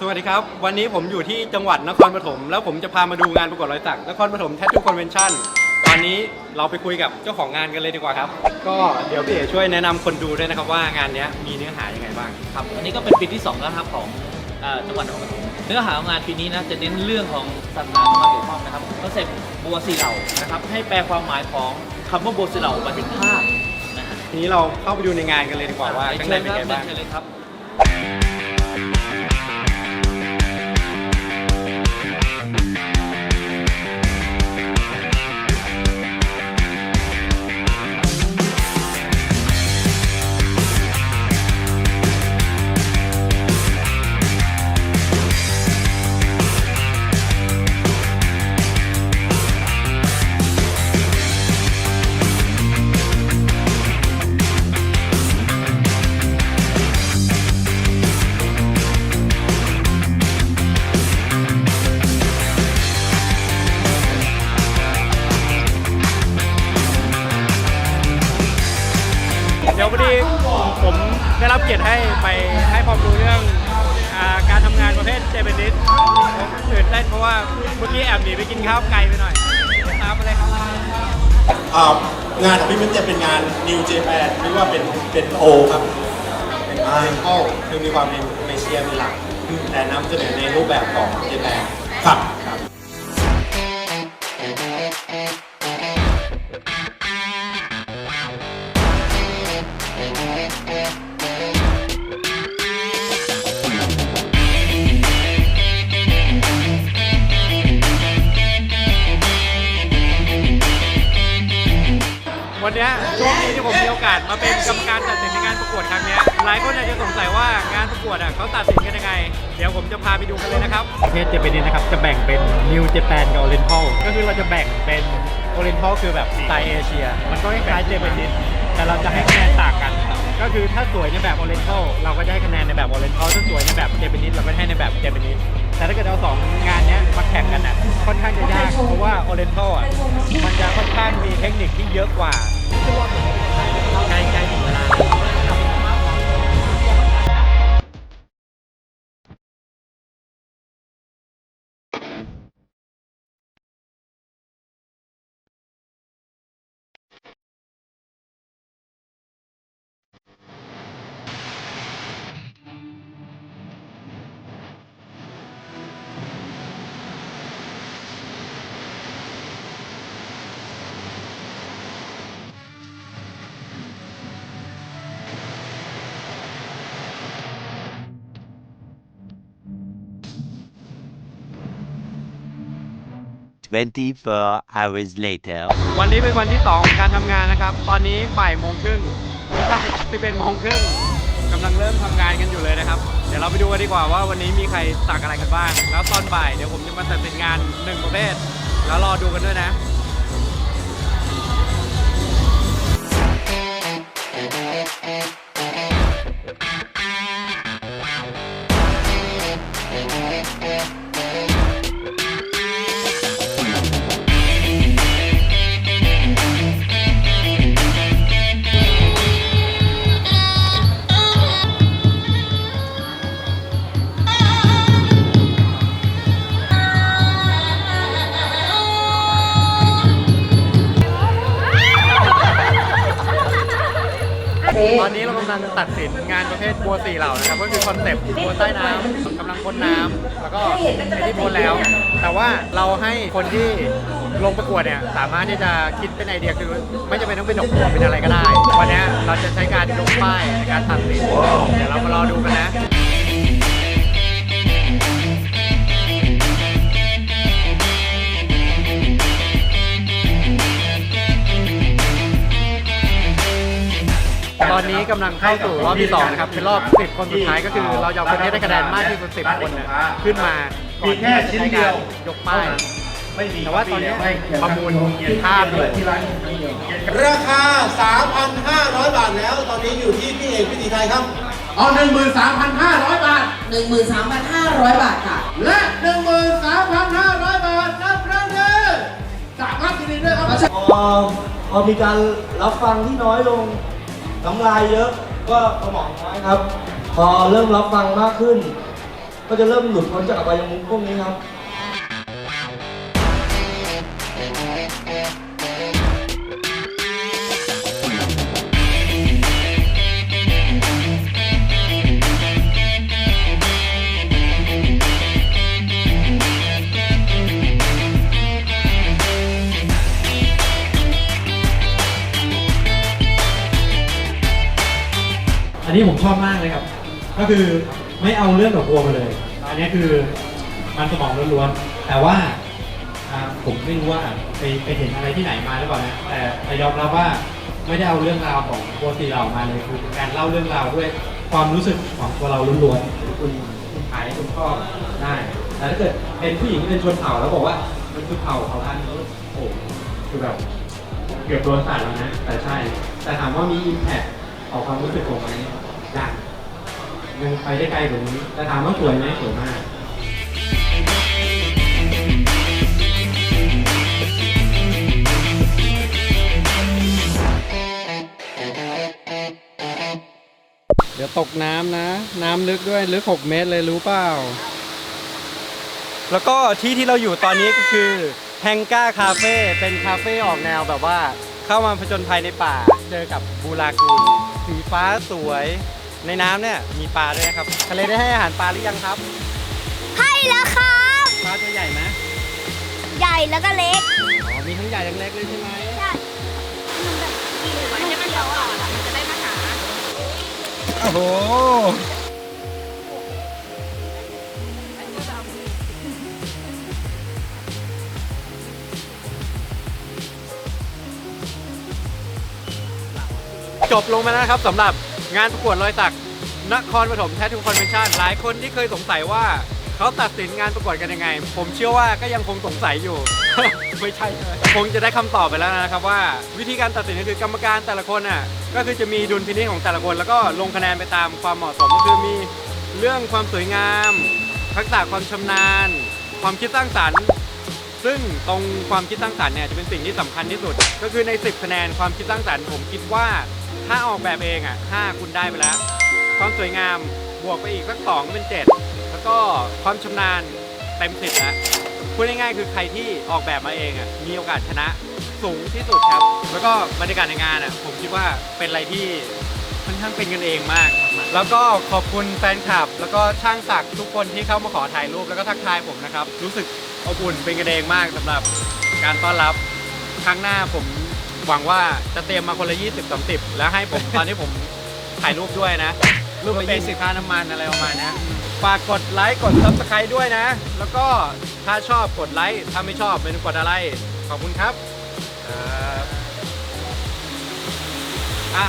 สวัสดีครับ วันนี้ผมอยู่ที่จังหวัดนครปฐมแล้วผมจะพามาดูงานประกวดรอยสักนครปฐมแท t ทูคอนเวนชั่นตอนนี้เราไปคุยกับเจ้าของงานกันเลยดีกว่าครับ ก็เดี๋ยวพี่เอ๋ช่วยแนะนำคนดูด้วยนะครับว่างานเนี้ยมีเนื้อหายังไงบ้าง ครับอันนี้ก็เป็นปีที่2แล้วนะครับของเอ่อจังหวัดนครปฐมเนื้อหาของงานปีนี้นะจะเน้นเรื่องของศาสนาเข้ามาเกี่ยวข้องนะครับคอนเซ็ปต์บัวสีเหล่านะครับให้แปลความหมายของคำว่าบัวสีเหล่ามาเป็นภาพนะฮะทีนี้เราเข้าไปดูในงานกันเลยดีกว่าว่าข้างในเป็นไงบ้าง เชิญเลยครับ ได้รับเกียรติให้ไปให้ความรู้เรื่องอาการทำงานประเภทเจเปนิสผมตื่นเต้นเพราะว่าเมื่อกี้แอบหนีไปกินข้าวไกลไปหน่อยตามมาเลยครับอ่างานของพี่มิ้นจะเป็นงาน New Japan หรือว่าเป็นเป็นโอครับ เป็นไอโอคือมีความเป็นเอเชียเป็นหลัก แต่นำเสนอในรูปแบบของเจแปนครับ วันเนี้ยโชคดีที่ผมมีโอกาสมาเป็นกรรมการตัดสินในงานประกวดครั้งเนี้ยหลายคนอาจจะสงสัยว่างานประกวดอะเขาตัดสินกันยังไง เดี๋ยวผมจะพาไปดูกันเลยนะครับ ประเภทเจแปนิสนะครับ จะแบ่งเป็น New Japan กับ Oriental ก็คือเราจะแบ่งเป็น Oriental คือแบบสไตล์เอเชีย มันก็คล้ายๆเจแปนิสแต่เราจะให้คะแนนต่างกัน ก็คือถ้าสวยในแบบ Oriental เราก็จะให้คะแนนในแบบ Oriental ถ้าสวยในแบบเจแปนิสเราก็ให้ในแบบเจแปนิสแต่ถ้าเกิดเอาสองงานเนี้ยมาแข่งกันอะค่อนข้างจะยากเพราะว่า Oriental อะมันจะค่อนข้างมีเทคนิคที่เยอะกว่า 24 hours later. วันนี้เป็นวันที่ 2 ของการทำงานนะครับ ตอนนี้บ่ายโมงครึ่งไม่ใช่สิบเป็นโมงครึ่งกำลังเริ่มทำงานกันอยู่เลยนะครับ เดี๋ยวเราไปดูกันดีกว่าว่าวันนี้มีใครสักอะไรกันบ้าง แล้วตอนบ่ายเดี๋ยวผมจะมาตัดสินงานหนึ่งประเภท แล้วรอดูกันด้วยนะ ตอนนี้เรากำลังตัดสินงานประเภทบัวสี่เหล่านะครับก็คือคอนเซปต์บัวใต้น้ำกำลังพ้นน้ำแล้วก็เป็นที่พ้นแล้ว แต่ว่าเราให้คนที่ลงประกวดเนี่ยสามารถที่จะคิดเป็นไอเดียคือไม่จำเป็นต้องเป็นดอกบัวเป็นอะไรก็ได้ วันนี้เราจะใช้การยกป้ายในการตัดสินเดี๋ยวเรามารอดูกันนะ ตอนนี้กำลังเข้าสู่รอบที่2นะครับเป็นรอบ 10 คนสุดท้ายก็คือเราจะเอาคนที่ได้คะแนนมากที่สุด 10 คนเนี่ยขึ้นมาก่อนที่จะใช้การยกป้ายแต่ว่าตอนนี้ประมูลภาพอยู่ราคา 3,500 บาทแล้ว ตอนนี้อยู่ที่พี่เอกพิธีไทยครับเอา13,500 บาท 13,500 บาทค่ะ และ 13,500 บาทนับครั้งที่สามครับยินดีด้วยครับพอพอมีการรับฟังที่น้อยลง น้ำลายเยอะก็สมองน้อยครับ พอเริ่มรับฟังมากขึ้น ก็จะเริ่มหลุดพ้นจากอบายมุขพวกนี้ครับ นนี้ผมชอบมากเลยครับ ก็คือไม่เอาเรื่องดอกบัวมาเลย อันนี้คือมันสมองล้วนๆ แต่ว่าอ่าผมไม่รู้ว่าไปไปเห็นอะไรที่ไหนมาหรือเปล่านะ แต่แต่ยอมรับว่าไม่ได้เอาเรื่องราวของบัวสีเหล่ามาเลย คือเป็นการเล่าเรื่องราวด้วยความรู้สึกของตัวเราล้วนๆคุณคุณขายคุณชอได้ แต่ถ้าเกิดเป็นผู้หญิงที่เป็นชนเผ่าแล้วบอกว่ามันคือเผ่าเผ่าพันธุ์นี้โอ้โหคือแบบเกือบโดนสาดแล้วนะ แต่ใช่ แต่ถามว่ามีอิมแพคต่อความรู้สึกผมไหม ยังยังไปได้ไกลกว่านี้แต่ถามว่าสวยไหมสวยมากเดี๋ยวตกน้ำนะ น้ำลึกด้วยลึก 6 เมตรเลยรู้เปล่า แล้วก็ที่ที่เราอยู่ตอนนี้ก็คือแฮงก้าคาเฟ่เป็นคาเฟ่ออกแนวแบบว่า เข้ามาผจญภัยในป่า เจอกับบูรากูนสีฟ้าสวย ในน้ำเนี่ยมีปลาด้วยนะครับทะเลได้ให้อาหารปลาหรือยังครับให้แล้วครับ ปลาตัวใหญ่ไหมใหญ่แล้วก็เล็กอ๋อมีทั้งใหญ่ทั้งเล็กเลยใช่ไหมใช่มันแบบกินมันจะไม่เขียวอะมันจะได้มาหาโอ้โหจบลงมาแล้วนะครับสำหรับ งานประกวดรอยสักนครปฐมแททูคอนเวนชั่นหลายคนที่เคยสงสัยว่าเขาตัดสินงานประกวดกันยังไง ผมเชื่อว่าก็ยังคงสงสัยอยู่ ไม่ใช่คงจะได้คำตอบไปแล้วนะครับว่า วิธีการตัดสินก็คือกรรมการแต่ละคนอะก็คือจะมีดุลพินิจของแต่ละคน แล้วก็ลงคะแนนไปตามความเหมาะสมก็คือมีเรื่องความสวยงาม ทักษะความชำนาญ ความคิดสร้างสรรค์ ซึ่งตรงความคิดสร้างสรรค์เนี่ยจะเป็นสิ่งที่สำคัญที่สุด ก็คือใน 10 คะแนนความคิดสร้างสรรค์ผมคิดว่า ถ้าออกแบบเองอะ5คุณได้ไปแล้ว ความสวยงามบวกไปอีกสักสองก็เป็น7แล้วก็ความชำนาญเต็มสิบแล้วพูดง่ายๆคือใครที่ออกแบบมาเองอะมีโอกาสชนะสูงที่สุดครับ แล้วก็บรรยากาศในงานอะผมคิดว่าเป็นอะไรที่ค่อนข้างเป็นกันเองมาก แล้วก็ขอบคุณแฟนคลับ แล้วก็ช่างศักดิ์ทุกคนที่เข้ามาขอถ่ายรูปแล้วก็ทักทายผมนะครับ รู้สึกอบอุ่นเป็นกันเองมากสำหรับการต้อนรับ ครั้งหน้าผม หวังว่าจะเตรียมมาคนละ 20 30 แล้วให้ผม ตอนที่ผมถ่ายรูปด้วยนะ รูปละ20 ค่าน้ำมันอะไรประมาณเนี้ยฝากกดไลค์ กด subscribe ด้วยนะ แล้วก็ถ้าชอบกดไลค์ ถ้าไม่ชอบไม่ต้องกดอะไร ขอบคุณครับครับอะ